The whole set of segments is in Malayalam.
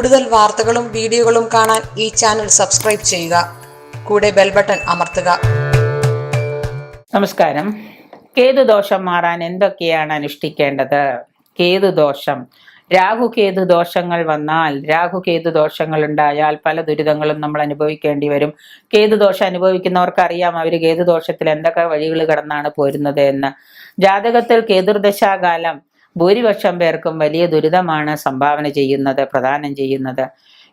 കൂടുതൽ വാർത്തകളും വീഡിയോകളും കാണാൻ ഈ ചാനൽ സബ്സ്ക്രൈബ് ചെയ്യുക. കൂടെ ബെൽ ബട്ടൺ അമർത്തുക. നമസ്കാരം. കേതു ദോഷം മാറാൻ എന്തൊക്കെയാണ് അനുഷ്ഠിക്കേണ്ടത്? കേതു ദോഷം. രാഹു കേതു ദോഷങ്ങൾ വന്നാൽ രാഹു കേതു ദോഷങ്ങൾ ഉണ്ടായാൽ പല ദുരിതങ്ങളും നമ്മൾ അനുഭവിക്കേണ്ടി വരും. കേതു ദോഷം അനുഭവിക്കുന്നവർക്ക് അറിയാം അവർ കേതു ദോഷത്തിൽ എന്തൊക്കെ വഴികൾ കടന്നാണ് പോരുന്നത് എന്ന്. ജാതകത്തിൽ കേതുർദശാകാലം ഭൂരിപക്ഷം പേർക്കും വലിയ ദുരിതമാണ് സംഭാവന ചെയ്യുന്നത് പ്രദാനം ചെയ്യുന്നത്.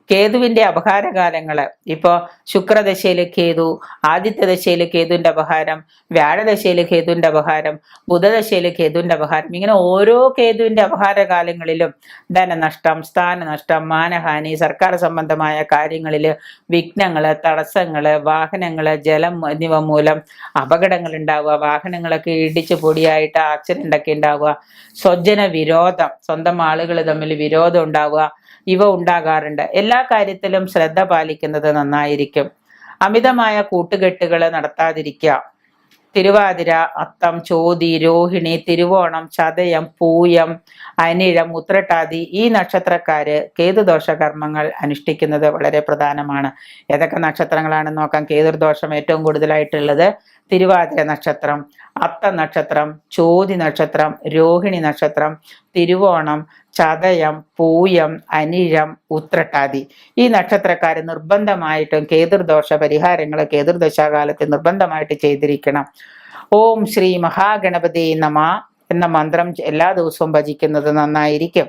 കേതുവിന്റെ അപഹാരകാലങ്ങൾ. ഇപ്പോ ശുക്രദശയിലെ കേതു ആദിത്യദശയിലെ കേതുവിന്റെ അപഹാരം വ്യാഴദശയിലെ കേതുവിന്റെ അപഹാരം ബുധദശയിലെ കേതുവിന്റെ അപഹാരം. ഇങ്ങനെ ഓരോ കേതുവിന്റെ അപഹാരകാലങ്ങളിലും ധനനഷ്ടം സ്ഥാനനഷ്ടം മാനഹാനി സർക്കാർ സംബന്ധമായ കാര്യങ്ങളിൽ വിഘ്നങ്ങൾ തടസ്സങ്ങൾ വാഹനങ്ങൾ ജലം എന്നിവ മൂലം അപകടങ്ങൾ ഉണ്ടാവുക വാഹനങ്ങളൊക്കെ ഇടിച്ച് പൊടിയായിട്ട് ആക്സിഡന്റ് ഒക്കെ ഉണ്ടാവുക സ്വജന വിരോധം സ്വന്തം ആളുകൾ തമ്മിൽ വിരോധം ഉണ്ടാവുക ഇവ ഉണ്ടാകാറുണ്ട്. എല്ലാ കാര്യത്തിലും ശ്രദ്ധ പാലിക്കുന്നത് നന്നായിരിക്കും. അമിതമായ കൂട്ടുകെട്ടുകൾ നടത്താതിരിക്കുക. തിരുവാതിര അത്തം ചോതി രോഹിണി തിരുവോണം ചതയം പൂയം അനിഴം ഉത്രട്ടാതി ഈ നക്ഷത്രക്കാര് കേതുദോഷ കർമ്മങ്ങൾ അനുഷ്ഠിക്കുന്നത് വളരെ പ്രധാനമാണ്. ഏതൊക്കെ നക്ഷത്രങ്ങളാണെന്ന് നോക്കാം. കേതുർദോഷം ഏറ്റവും കൂടുതലായിട്ടുള്ളത് തിരുവാതിര നക്ഷത്രം അത്ത നക്ഷത്രം ചോതി നക്ഷത്രം രോഹിണി നക്ഷത്രം തിരുവോണം ചതയം പൂയം അനിഴം ഉത്രട്ടാതി. ഈ നക്ഷത്രക്കാർ നിർബന്ധമായിട്ടും കേതുർദോഷ പരിഹാരങ്ങൾ കേതുർദശാകാലത്ത് നിർബന്ധമായിട്ട് ചെയ്തിരിക്കണം. ഓം ശ്രീ മഹാഗണപതി നമ എന്ന മന്ത്രം എല്ലാ ദിവസവും ഭജിക്കുന്നത് നന്നായിരിക്കും.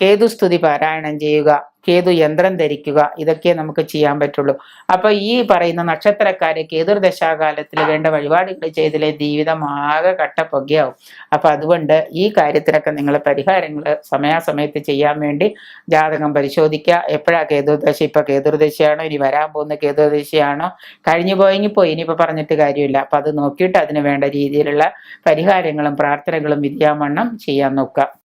കേതുസ്തുതി പാരായണം ചെയ്യുക കേതു യന്ത്രം ധരിക്കുക ഇതൊക്കെ നമുക്ക് ചെയ്യാൻ പറ്റുള്ളൂ. അപ്പൊ ഈ പറയുന്ന നക്ഷത്രക്കാര് കേതുർദശാകാലത്തിൽ വേണ്ട വഴിപാടുകൾ ചെയ്തില്ലേ ജീവിതം ആകെ കട്ടപ്പൊകയാവും അപ്പൊ അതുകൊണ്ട് ഈ കാര്യത്തിനൊക്കെ നിങ്ങൾ പരിഹാരങ്ങൾ സമയാസമയത്ത് ചെയ്യാൻ വേണ്ടി ജാതകം പരിശോധിക്കുക. എപ്പോഴാ കേതുർദശ ഇപ്പൊ കേതുർദശയാണോ ഇനി വരാൻ പോകുന്ന കേതുർദശയാണോ കഴിഞ്ഞു പോയെങ്കിൽ പോയി. ഇനിയിപ്പോ പറഞ്ഞിട്ട് കാര്യമില്ല. അപ്പൊ അത് നോക്കിയിട്ട് അതിന് വേണ്ട രീതിയിലുള്ള പരിഹാരങ്ങളും പ്രാർത്ഥനകളും വിദ്യാമണ്ണം ചെയ്യാൻ നോക്കുക.